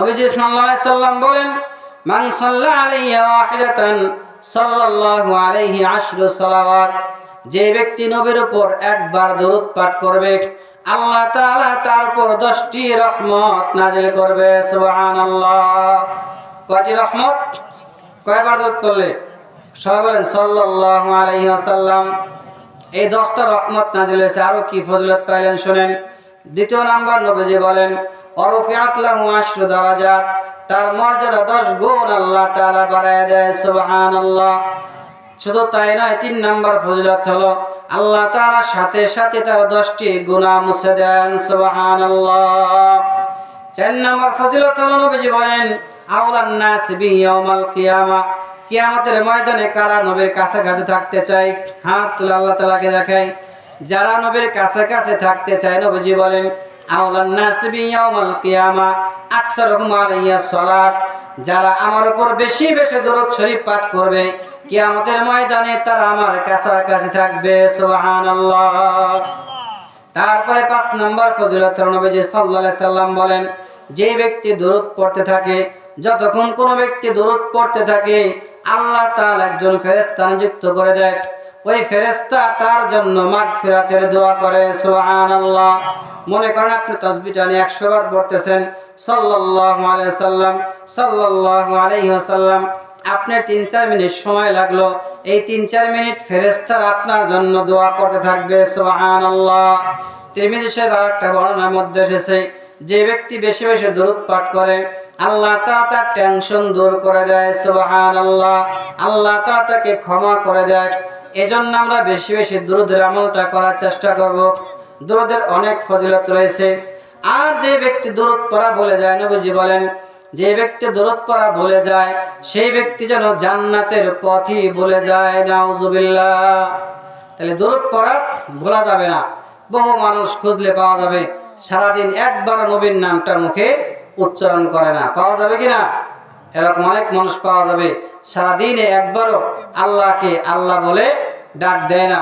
নবীজি সাল্লাল্লাহু আলাইহি সাল্লাম বলেন, মান সাল্লা আলাইয়া ওয়াহিদাতান সাল্লাল্লাহু আলাইহি আশরু সালাওয়াত যে ব্যক্তি নবীর উপর একবার দরুদ পাঠ করবে, আল্লাহ তাআলা তার উপর 10টি রহমত নাজিল করবে, সুবহানাল্লাহ। কয়টি রহমত? কয়বার দরুদ পড়লে? সবাই বলেন, সাল্লাল্লাহু আলাইহি ওয়াসাল্লাম এই দশটা রহমত নাজিল হয়েছে। আরও কি ফজিলত পাইলেন শুনেন। দ্বিতীয় নাম্বার নবীজি বলেন অরফিয়াত লাহু আশরু দারাজাত তার মর্যাদা দশ গুণ আল্লাহ তাআলা বাড়ায় দেয়, সুবহানাল্লাহ। শুধু তাই নয়, তিন নাম্বার ফজিলত হলো, আল্লাহ তাআলার সাথে সাথে তার দশটি গুনাহ মুছে দেন, সুবহানাল্লাহ। চার নাম্বার ফজিলত হলো, নবীজি বলেন আউলান নাস বি ইয়াউমাল কিয়ামা। কিয়ামতের ময়দানে কারা নবীর কাছাকাছি থাকতে চায়? হাত তুলে আল্লাহ তাআলাকে দেখায়। যারা নবীর কাছাকাছি থাকতে চায়, নবীজি বলেন আউলান নাস বি ইয়াউমাল কিয়ামা, আকসারুহুম আলাইয়া সালাত, যারা আমার উপর বেশি বেশি দরুদ শরীফ পাঠ করবে, কিয়ামতের ময়দানে তারা আমার কাছাকাছি থাকবে, সুবহানাল্লাহ। তারপরে পাঁচ নম্বর ফজিলত নবীজি সাল্লাল্লাহু সাল্লাম বলেন, যে ব্যক্তি দরুদ পড়তে থাকে, যতক্ষণ কোনো ব্যক্তি দরুদ পড়তে থাকে, আল্লাহ তাআলা একজন ফেরেশতা নিযুক্ত করে দেয়। ওই ফেরেশতা তার জন্য মাগফিরাতের দোয়া করে, সুবহানাল্লাহ। মনে করেন আপনি তাসবিহটা নিয়ে 100 বার পড়তেছেন, সাল্লাল্লাহু আলাইহি সাল্লাম, সাল্লাল্লাহু আপনার তিন চার মিনিট সময় লাগল, এই তিন চার মিনিট ফেরেস্তার আপনার জন্য দোয়া করতে থাকবে সোহান আল্লাহ তিরমিজি সাহেব আর একটা বর্ণনার মধ্যে এসেছে, যে ব্যক্তি বেশি বেশি দূরত পাঠ করে, আল্লাহ তা তার টেনশন দূর করে দেয় সোহান আল্লাহ আল্লাহ তা তাকে ক্ষমা করে দেয়। এজন্য আমরা বেশি বেশি দুরুদের আমলটা করার চেষ্টা করব। দুরুদের অনেক ফজিলত রয়েছে। আর যে ব্যক্তি দূরত পড়া বলে যায়, নবীজি বলেন, যে ব্যক্তি দূরত পড়া ভুলে যায়, সেই ব্যক্তি যেন জান্নাতের পথই ভুলে যায়, নাউজুবিল্লাহ। তাহলে দূরত পড়া ভোলা যাবে না। বহু মানুষ খুঁজলে পাওয়া যাবে, সারাদিন একবার নবীর নামটা মুখে উচ্চারণ করে না। পাওয়া যাবে কি না? এরকম অনেক মানুষ পাওয়া যাবে। সারাদিনে একবারও আল্লাহকে আল্লাহ বলে ডাক দেয় না।